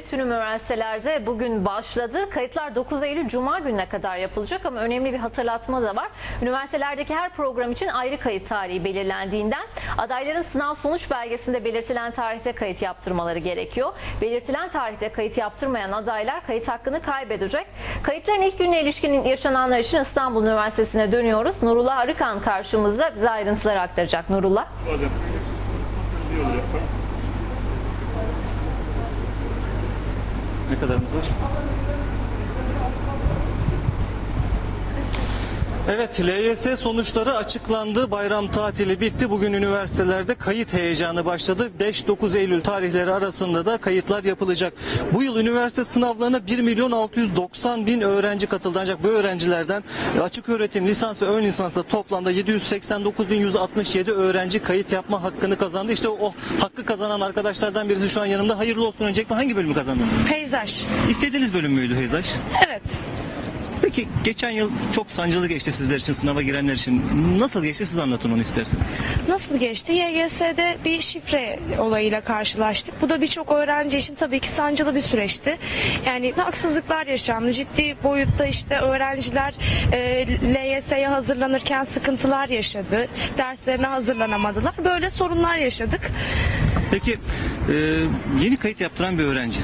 Tüm üniversitelerde bugün başladı. Kayıtlar 9 Eylül Cuma gününe kadar yapılacak ama önemli bir hatırlatma da var. Üniversitelerdeki her program için ayrı kayıt tarihi belirlendiğinden adayların sınav sonuç belgesinde belirtilen tarihte kayıt yaptırmaları gerekiyor. Belirtilen tarihte kayıt yaptırmayan adaylar kayıt hakkını kaybedecek. Kayıtların ilk gününe ilişkin yaşananlar için İstanbul Üniversitesi'ne dönüyoruz. Nurullah Arıkan karşımızda bize ayrıntıları aktaracak. Nurullah. Adem. Bir yol yapalım. Ne kadarımız var? Evet, LYS sonuçları açıklandı. Bayram tatili bitti. Bugün üniversitelerde kayıt heyecanı başladı. 5-9 Eylül tarihleri arasında da kayıtlar yapılacak. Bu yıl üniversite sınavlarına 1 milyon 690 bin öğrenci katıldı. Ancak bu öğrencilerden açık öğretim, lisans ve ön lisansta toplamda 789 bin 167 öğrenci kayıt yapma hakkını kazandı. İşte o hakkı kazanan arkadaşlardan birisi şu an yanımda. Hayırlı olsun. Öncelikle hangi bölümü kazandınız? Peyzaj. İstediğiniz bölüm müydü Heyzaş? Evet. Peki geçen yıl çok sancılı geçti sizler için, sınava girenler için. Nasıl geçti siz anlatın onu isterseniz. Nasıl geçti? YGS'de bir şifre olayıyla karşılaştık. Bu da birçok öğrenci için tabii ki sancılı bir süreçti. Yani haksızlıklar yaşandı. Ciddi boyutta işte öğrenciler e, LYS'ye hazırlanırken sıkıntılar yaşadı. Derslerine hazırlanamadılar. Böyle sorunlar yaşadık. Peki e, yeni kayıt yaptıran bir öğrenci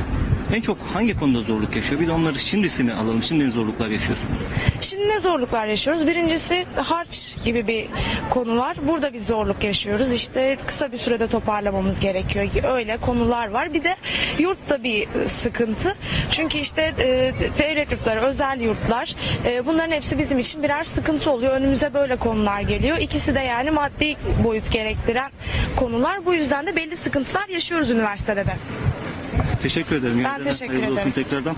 en çok hangi konuda zorluk yaşıyor? Bir de onları şimdisini alalım. Şimdi ne zorluklar yaşıyorsunuz? Şimdi ne zorluklar yaşıyoruz? Birincisi harç gibi bir konu var. Burada bir zorluk yaşıyoruz. İşte kısa bir sürede toparlamamız gerekiyor. Öyle konular var. Bir de yurtta bir sıkıntı. Çünkü işte e, devlet yurtları, özel yurtlar e, bunların hepsi bizim için birer sıkıntı oluyor. Önümüze böyle konular geliyor. İkisi de yani maddi boyut gerektiren konular. Bu yüzden de belli sıkıntılar yaşıyoruz üniversitede de. Teşekkür ederim. Ben teşekkür hayırlı olsun ederim. tekrardan.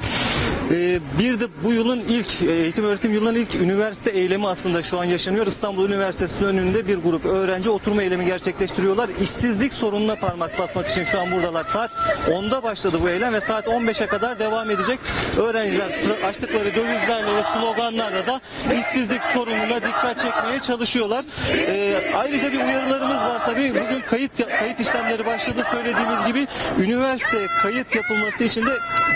Ee, bir de bu yılın ilk e, eğitim öğretim yılının ilk üniversite eylemi aslında şu an yaşanıyor. İstanbul Üniversitesi önünde bir grup öğrenci oturma eylemi gerçekleştiriyorlar. İşsizlik sorununa parmak basmak için şu an buradalar. Saat 10'da başladı bu eylem ve saat 15'e kadar devam edecek. Öğrenciler açtıkları dövizlerle ve sloganlarla da işsizlik sorununa dikkat çekmeye çalışıyorlar. Ee, ayrıca bir uyarılarımız var tabii. Bugün kayıt kayıt işlemleri başladı söylediğimiz gibi. Üniversiteye kayıt yapılması için de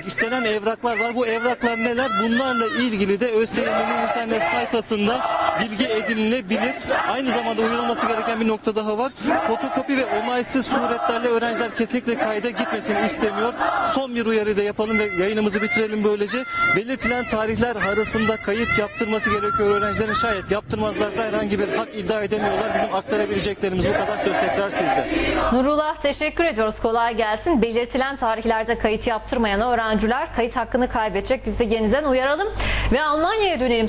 istenen evraklar var. Bu evraklar neler? Bunlarla ilgili de ÖSYM'nin internet sayfasında bilgi edinilebilir. Aynı zamanda uyarılması gereken bir nokta daha var. Fotokopi ve onaysız suretlerle öğrenciler kesinlikle kayda gitmesini istemiyor. Son bir uyarı da yapalım ve yayınımızı bitirelim böylece. Belirtilen tarihler arasında kayıt yaptırması gerekiyor öğrencilerin. Şayet yaptırmazlarsa herhangi bir hak iddia edemiyorlar. Bizim aktarabileceklerimiz bu kadar. Söz tekrar sizde. Nurullah teşekkür ediyoruz. Kolay gelsin. Belirtilen tarihlerde kayıt yaptırmayan öğrenciler kayıt hakkını kaybedecek. Biz de yeniden uyaralım ve Almanya'ya dönelim.